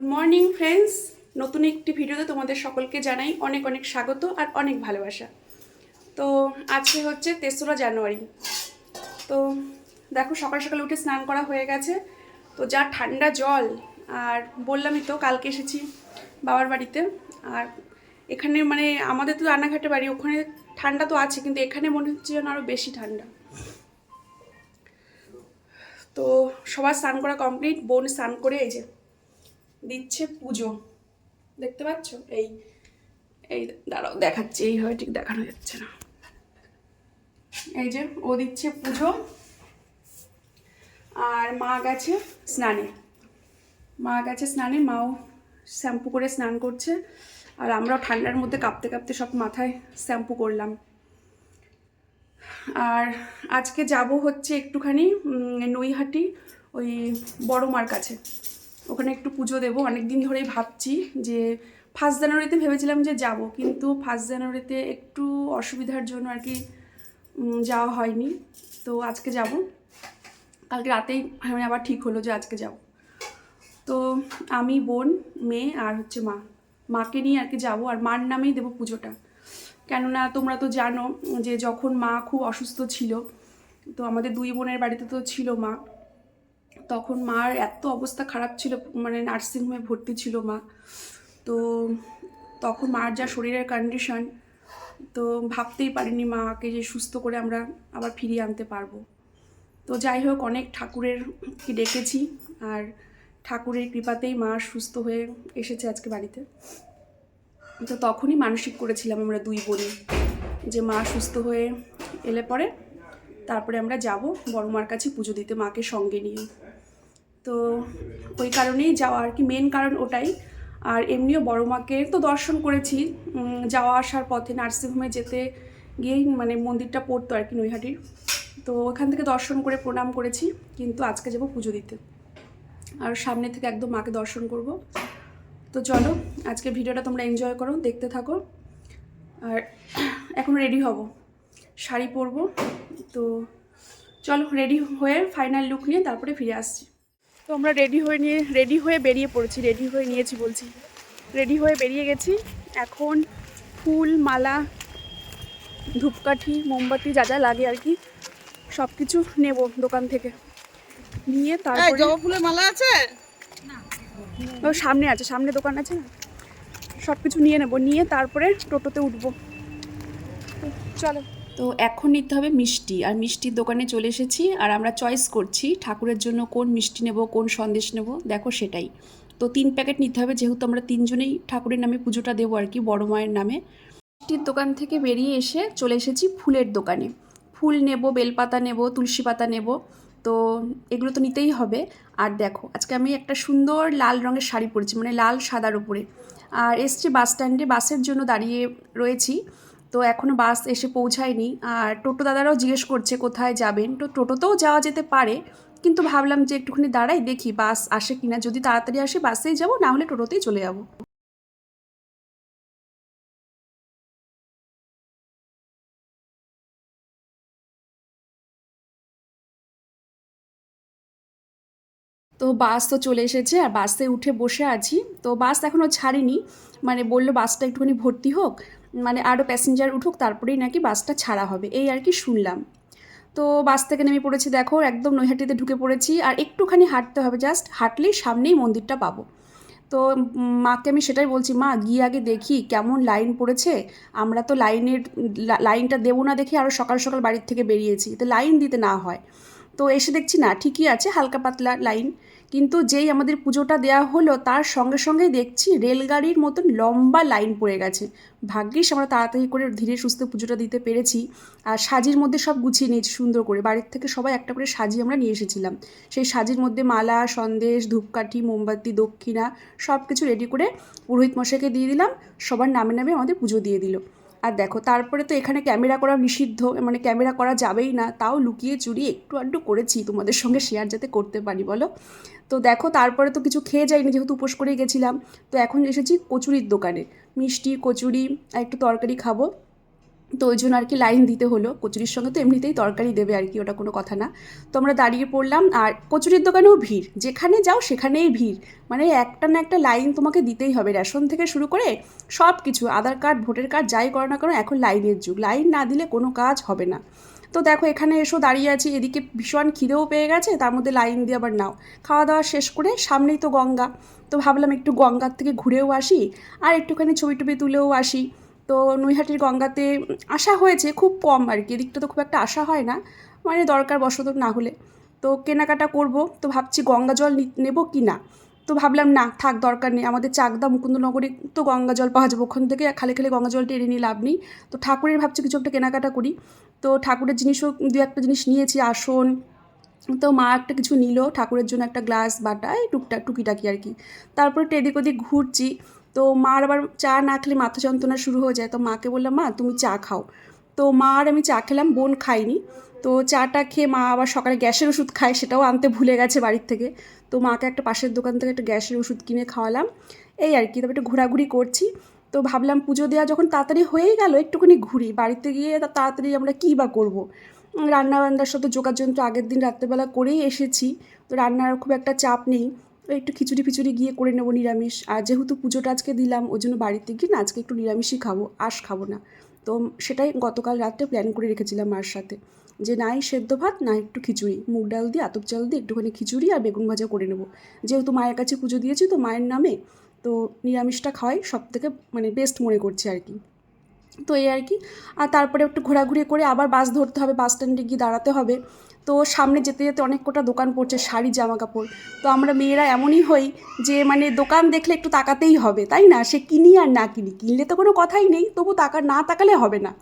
Morning friends, নতুন একটি ভিডিওতে তোমাদের সকলকে জানাই অনেক অনেক স্বাগত আর অনেক ভালোবাসা। তো আজকে হচ্ছে তেসরা জানুয়ারি। তো দেখো সকাল সকাল উঠে স্নান করা হয়ে গেছে। তো যা ঠান্ডা জল, আর বললামই তো কালকে এসেছি বাবার বাড়িতে। আর এখানে মানে আমাদের তো রান্নাঘাটে বাড়ি, ওখানে ঠান্ডা তো আছে, কিন্তু এখানে মনে হচ্ছে যেন আরও বেশি ঠান্ডা। তো সবার স্নান করা কমপ্লিট বোন স্নান করে এই যে দিচ্ছে পুজো। দেখতে পাচ্ছ? এই এই দাঁড়াও, দেখাচ্ছি। এইভাবে ঠিক দেখানো যাচ্ছে না। এই যে, ও দিচ্ছে পুজো। আর মা গেছে স্নানে। মা গেছে স্নানে, মাও শ্যাম্পু করে স্নান করছে। আর আমরাও ঠান্ডার মধ্যে কাঁপতে কাঁপতে সব মাথায় শ্যাম্পু করলাম। আর আজকে যাব হচ্ছে একটুখানি নৈহাটি, ওই বড় মার কাছে। ওখানে একটু পুজো দেবো। অনেক দিন ধরেই ভাবছি যে ফার্স্ট জানুয়ারিতে ভেবেছিলাম যে যাব, কিন্তু ফার্স্ট জানুয়ারিতে একটু অসুবিধার জন্য আর কি যাওয়া হয়নি। তো আজকে যাব। কালকে রাতেই মানে আবার ঠিক হলো যে আজকে যাব। তো আমি, বোন, মেয়ে আর হচ্ছে মা। মাকে নিয়ে আর কি যাব আর মার নামেই দেবো পুজোটা। কেননা তোমরা তো জানো যে যখন মা খুব অসুস্থ ছিল, তো আমাদের দুই বোনের বাড়িতে তো ছিল মা। তখন মার এত অবস্থা খারাপ ছিল মানে নার্সিংহোমে ভর্তি ছিল মা। তো তখন মার যা শরীরের কন্ডিশন তো ভাবতেই পারিনি মাকে যে সুস্থ করে আমরা আবার ফিরিয়ে আনতে পারব। তো যাই হোক, অনেক ঠাকুরের কি ডেকেছি আর ঠাকুরের কৃপাতেই মা সুস্থ হয়ে এসেছে আজকে বাড়িতে। তো তখনই মানসিক করেছিলাম আমরা দুই বোনে যে মা সুস্থ হয়ে এলে পরে তারপরে আমরা যাব বড় মার কাছে পুজো দিতে মাকে সঙ্গে নিয়ে। তো ওই কারণেই যাওয়া আর কি মেন কারণ ওটাই। আর এমনিও বড় মাকে তো দর্শন করেছি। যাওয়া আসার পথে নার্সিংহোমে যেতে গিয়েই মানে মন্দিরটা পড়তো আর কি নৈহাটির। তো ওখান থেকে দর্শন করে প্রণাম করেছি, কিন্তু আজকে যাব পুজো দিতে। আর সামনে থেকে একদম মাকে দর্শন করব। তো চলো, আজকে ভিডিওটা তোমরা এনজয় করো, দেখতে থাকো। আর এখন রেডি হব। শাড়ি পরবো। তো চলো রেডি হয়ে ফাইনাল লুক নিয়ে তারপরে ফিরে আসছি। তো আমরা রেডি হয়ে নিয়ে রেডি হয়ে বেরিয়ে পড়েছি রেডি হয়ে নিয়েছি বলছি। রেডি হয়ে বেরিয়ে গেছি। এখন ফুল মালা ধূপকাঠি মোমবাতি যা যা লাগে আর কি সব কিছু নেব দোকান থেকে। নিয়ে তারপরে জবা ফুলের মালা আছে? ও সামনে আছে সামনে দোকান আছে না? সব কিছু নিয়ে নেব। নিয়ে তারপরে টোটোতে উঠবো। চলো। তো এখন নিতে হবে মিষ্টি। আর মিষ্টির দোকানে চলে এসেছি আর আমরা চয়েস করছি ঠাকুরের জন্য কোন মিষ্টি নেব, কোন সন্দেশ নেব, দেখো সেটাই। তো তিন প্যাকেট নিতে হবে, যেহেতু আমরা তিনজনেই ঠাকুরের নামে পুজোটা দেবো আর কি, বড় মায়ের নামে। মিষ্টির দোকান থেকে বেরিয়ে এসে চলে এসেছি ফুলের দোকানে। ফুল নেব, বেলপাতা নেব, তুলসী পাতা নেব, তো এগুলো তো নিতেই হবে। আর দেখো, আজকে আমি একটা সুন্দর লাল রঙের শাড়ি পরেছি মানে লাল সাদার উপরে। আর এসছি বাস স্ট্যান্ডে বাসের জন্য দাঁড়িয়ে রয়েছি। তো এখনও বাস এসে পৌঁছায়নি। আর টোটো দাদারাও জিজ্ঞেস করছে কোথায় যাবেন। তো টোটোতেও যাওয়া যেতে পারে। কিন্তু ভাবলাম যে একটুখানি দাঁড়াই দেখি বাস আসে কিনা। যদি তাড়াতাড়ি আসে বাসেই যাব, না হলে টোটোতেই চলে যাব। তো বাস তো চলে এসেছে, আর বাসে উঠে বসে আছি। তো বাস এখনও ছাড়েনি। মানে বলল বাসটা একটুখানি ভর্তি হোক। মানে আরও প্যাসেঞ্জার উঠুক, তারপরেই নাকি বাসটা ছাড়া হবে। এই আর কি শুনলাম। তো বাস থেকে নেমে পড়েছি দেখো, একদম নৈহাটিতে ঢুকে পড়েছি। আর একটুখানি হাঁটতে হবে জাস্ট হাঁটলেই সামনেই মন্দিরটা পাবো। তো মাকে আমি সেটাই বলছি, মা, গিয়ে আগে দেখি কেমন লাইন পড়েছে। আমরা তো লাইনের লাইনটা দেবো না দেখি আরও সকাল সকাল বাড়ির থেকে বেরিয়েছি। তো লাইন দিতে না হয়। তো এসে দেখছি, না, ঠিকই আছে, হালকা পাতলা লাইন কিন্তু যেই আমাদের পুজোটা দেওয়া হলো, তার সঙ্গে সঙ্গেই দেখছি রেলগাড়ির মতন লম্বা লাইন পড়ে গেছে। ভাগ্যিস আমরা তাড়াতাড়ি করে ধীরে সুস্থে পুজোটা দিতে পেরেছি। আর সাজির মধ্যে সব গুছিয়ে নিয়েছি সুন্দর করে। বাড়ির থেকে সবাই একটা করে সাজি আমরা নিয়ে এসেছিলাম। সেই সাজির মধ্যে মালা, সন্দেশ, ধূপকাঠি, মোমবাতি, দক্ষিণা সব কিছু রেডি করে পুরোহিত মশাইকে দিয়ে দিলাম। সবার নামে নামে আমাদের পুজো দিয়ে দিল। আর দেখো, তারপরে তো এখানে ক্যামেরা করা নিষিদ্ধ মানে ক্যামেরা করা যাবেই না। তাও লুকিয়ে চুরি একটু আড্ডু করেছি তোমাদের সঙ্গে শেয়ার যাতে করতে পারি, বলো? তো দেখো, তারপরে তো কিছু খেয়ে যাইনি যেহেতু উপোস করে গেছিলাম। তো এখন এসেছি কচুরির দোকানে। মিষ্টি, কচুরি আর একটু তরকারি খাব। তো ওই জন্য আর কি লাইন দিতে হলো। কচুরির সঙ্গে তো এমনিতেই তরকারি দেবে আর কি ওটা কোনো কথা না। তো আমরা দাঁড়িয়ে পড়লাম, আর কচুরির দোকানেও ভিড়। যেখানে যাও সেখানেই ভিড়। মানে একটা না একটা লাইন তোমাকে দিতেই হবে। রেশন থেকে শুরু করে সব কিছু আধার কার্ড, ভোটার কার্ড, যাই করো না কেন, এখন লাইনের যুগ। লাইন না দিলে কোনো কাজ হবে না। তো দেখো, এখানে এসো, দাঁড়িয়ে আছি। এদিকে ভীষণ খিদেও পেয়ে গেছে। তার মধ্যে লাইন দিয়ে আবার নাও। খাওয়া দাওয়া শেষ করে সামনেই তো গঙ্গা। তো ভাবলাম একটু গঙ্গার থেকে ঘুরেও আসি, আর একটুখানি ছবি টবি তুলেও আসি। তো নৈহাটির গঙ্গাতে আসা হয়েছে, খুব কম আর কি, এদিকটা তো খুব একটা আসা হয় না মানে দরকার বশত না হলে। তো কেনাকাটা করব, তো ভাবছি গঙ্গা জল নেব কি না? তো ভাবলাম না, থাক দরকার নেই, আমাদের চাকদা মুকুন্দনগরে তো গঙ্গা জল পাওয়া যাবে, ওখান থেকে খালি খালি গঙ্গা জলটা এনে নিয়ে লাভ নেই। তো ঠাকুরের ভাবছি কিছু একটা কেনাকাটা করি। তো ঠাকুরের জিনিসও দু একটা জিনিস নিয়েছি, আসন, তো মা একটা কিছু নিল, ঠাকুরের জন্য একটা গ্লাস বাটা এই টুকটাক, টুকিটাকি আর কি। তারপরে এদিক ওদিক ঘুরছি তো মার আবার চা না খেলে মাথা যন্ত্রণা শুরু হয়ে যায়। তো মাকে বললাম, মা, তুমি চা খাও। তো মা আর আমি চা খেলাম, বোন খাইনি তো চাটা খেয়ে মা আবার সকালে গ্যাসের ওষুধ খায়, সেটাও আনতে ভুলে গেছে বাড়ির থেকে। তো মাকে একটা পাশের দোকান থেকে একটা গ্যাসের ওষুধ কিনে খাওয়ালাম। এই আর কি তারপর একটু ঘোরাঘুরি করছি। তো ভাবলাম পুজো দেওয়া যখন তাড়াতাড়ি হয়েই গেল, একটুখানি ঘুরি। বাড়িতে গিয়ে তাড়াতাড়ি আমরা কী বা করব? রান্না বান্নার সাথে যোগাযন্ত্র আগের দিন রাত্রেবেলা করেই এসেছি। তো রান্নার খুব একটা চাপ নেই। তো একটু খিচুড়ি ফিচুড়ি গিয়ে করে নেব নিরামিষ। আর যেহেতু পুজোটা আজকে দিলাম, ওই জন্য বাড়িতে গিয়ে না আজকে একটু নিরামিষই খাব, আঁশ খাব না। তো সেটাই গতকাল রাত্রে প্ল্যান করে রেখেছিলাম মার সাথে। যে নাই সেদ্ধ ভাত, না একটু খিচুড়ি। মুগ ডাল দিয়ে, আতপ চাল দিয়ে একটুখানি খিচুড়ি আর বেগুন ভাজা করে নেব। যেহেতু মায়ের কাছে পুজো দিয়েছি তো মায়ের নামে, তো নিরামিষটা খাওয়াই সব থেকে মানে বেস্ট মনে করছি আর কি। তো এই আর কি। আর তারপরে একটু ঘোরাঘুরি করে আবার বাস ধরতে হবে, বাস স্ট্যান্ডে গিয়ে দাঁড়াতে হবে। তো সামনে যেতে যেতে অনেক কটা দোকান পড়ছে, শাড়ি জামা কাপড় তো আমরা মেয়েরা এমনই হই যে মানে দোকান দেখলে একটু তাকাতেই হবে, তাই না? সে কিনি আর না কিনি, কিনলে তো কোনো কথাই নেই, তবু তাকা, না তাকালে হবে না।